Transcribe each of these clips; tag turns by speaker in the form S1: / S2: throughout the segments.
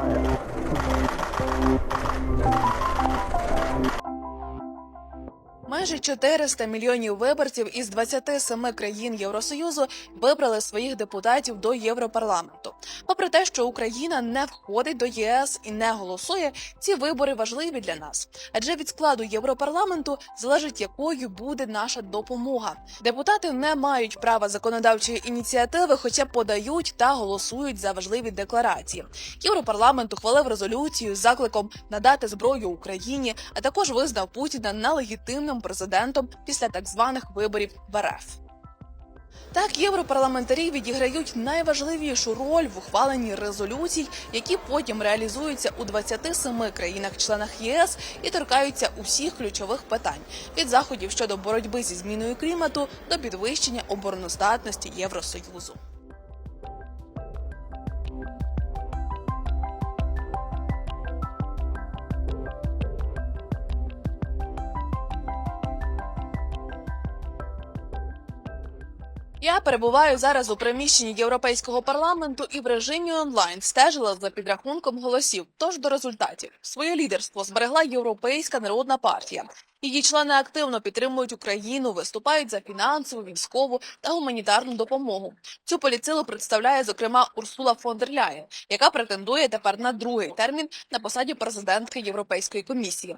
S1: fire. Майже 400 мільйонів виборців із 27 країн Євросоюзу вибрали своїх депутатів до Європарламенту. Попри те, що Україна не входить до ЄС і не голосує, ці вибори важливі для нас, адже від складу Європарламенту залежить, якою буде наша допомога. Депутати не мають права законодавчої ініціативи, хоча подають та голосують за важливі декларації. Європарламент ухвалив резолюцію з закликом надати зброю Україні, а також визнав Путіна нелегітимним президентом після так званих виборів в РФ. Так, європарламентарі відіграють найважливішу роль в ухваленні резолюцій, які потім реалізуються у 27 країнах-членах ЄС і торкаються усіх ключових питань від заходів щодо боротьби зі зміною клімату до підвищення обороноздатності Євросоюзу. Я перебуваю зараз у приміщенні Європейського парламенту і в режимі онлайн стежила за підрахунком голосів. Тож до результатів своє лідерство зберегла Європейська народна партія. Її члени активно підтримують Україну, виступають за фінансову, військову та гуманітарну допомогу. Цю поліцилу представляє зокрема Урсула фон дер Ляєн, яка претендує тепер на другий термін на посаді президентки Європейської комісії.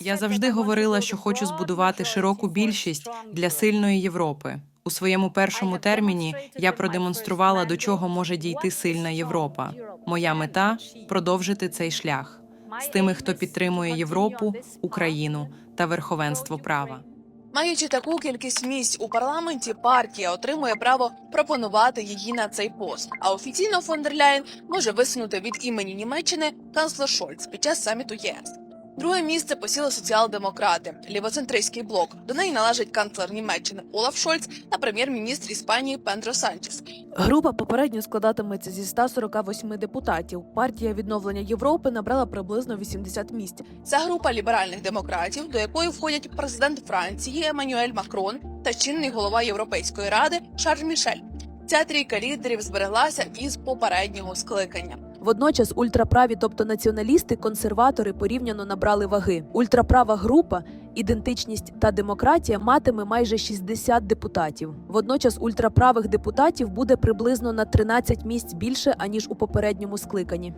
S2: Я завжди говорила, що хочу збудувати широку більшість для сильної Європи. У своєму першому терміні я продемонструвала, до чого може дійти сильна Європа. Моя мета продовжити цей шлях з тими, хто підтримує Європу, Україну та верховенство права.
S1: Маючи таку кількість місць у парламенті, партія отримує право пропонувати її на цей пост. А офіційно фон дер Ляєн може висунути від імені Німеччини канцлер Шольц під час саміту ЄС. Друге місце посіли соціал-демократи, лівоцентристський блок. До неї належить канцлер Німеччини Олаф Шольц та прем'єр-міністр Іспанії Пендро Санчес.
S3: Група попередньо складатиметься зі 148 депутатів. Партія відновлення Європи набрала приблизно 80 місць.
S1: Це група ліберальних демократів, до якої входять президент Франції Еммануель Макрон та чинний голова Європейської ради Шарль Мішель. Ця трійка лідерів збереглася із попереднього скликання.
S3: Водночас ультраправі, тобто націоналісти, консерватори порівняно набрали ваги. Ультраправа група, ідентичність та демократія матиме майже 60 депутатів. Водночас ультраправих депутатів буде приблизно на 13 місць більше аніж у попередньому скликанні.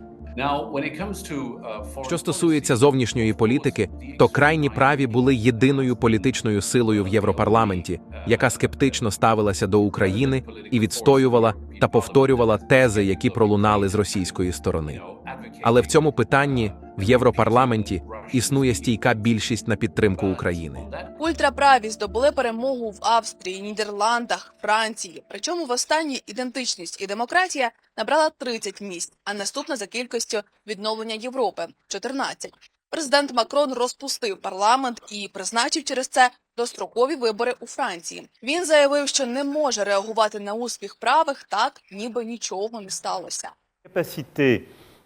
S4: Що стосується зовнішньої політики, то крайні праві були єдиною політичною силою в Європарламенті, яка скептично ставилася до України і відстоювала та повторювала тези, які пролунали з російської сторони. Але в цьому питанні в Європарламенті існує стійка більшість на підтримку України.
S1: Ультраправі здобули перемогу в Австрії, Нідерландах, Франції. Причому в останній ідентичність і демократія набрала 30 місць, а наступна за кількістю відновлення Європи 14. Президент Макрон розпустив парламент і призначив через це дострокові вибори у Франції. Він заявив, що не може реагувати на успіх правих так, ніби нічого не сталося.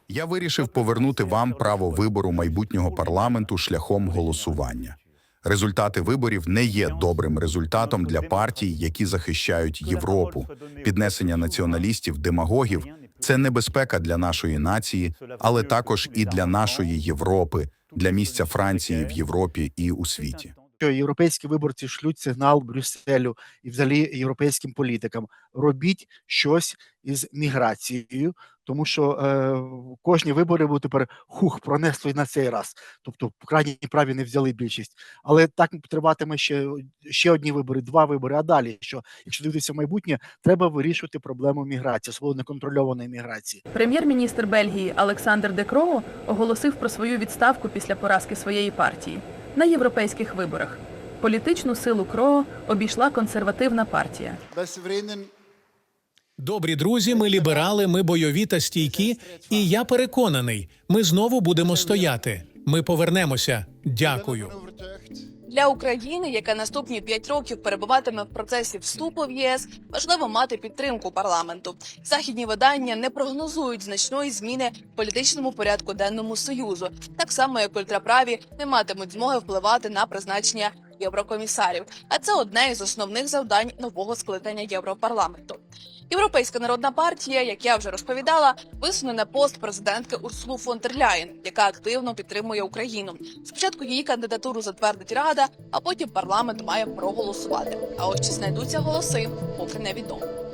S5: Я вирішив повернути вам право вибору майбутнього парламенту шляхом голосування. Результати виборів не є добрим результатом для партій, які захищають Європу. Піднесення націоналістів, демагогів це небезпека для нашої нації, але також і для нашої Європи, для місця Франції в Європі і у світі.
S6: Що європейські виборці шлють сигнал Брюсселю і взагалі європейським політикам. Робіть щось із міграцією, тому що е, кожні вибори будуть тепер хух пронесли на цей раз. Тобто крайні праві не взяли більшість. Але так триватиме ще, ще одні вибори, два вибори. А далі що, якщо дивитися в майбутнє, треба вирішувати проблему міграції, особливо неконтрольованої міграції.
S7: Прем'єр-міністр Бельгії Олександр Декроо оголосив про свою відставку після поразки своєї партії на європейських виборах. Політичну силу Кроо обійшла консервативна партія.
S8: Добрі друзі, ми ліберали, ми бойові та стійкі, і я переконаний, ми знову будемо стояти. Ми повернемося. Дякую.
S1: Для України, яка наступні 5 років перебуватиме в процесі вступу в ЄС, важливо мати підтримку парламенту. Західні видання не прогнозують значної зміни в політичному порядку денному союзу, так само як ультраправі не матимуть змоги впливати на призначення єврокомісарів. А це одне із основних завдань нового скликання Європарламенту. Європейська народна партія, як я вже розповідала, висуне на пост президентки Урсулу фон дер Ляєн, яка активно підтримує Україну. Спочатку її кандидатуру затвердить Рада, а потім парламент має проголосувати. А ось чи знайдуться голоси, поки невідомо.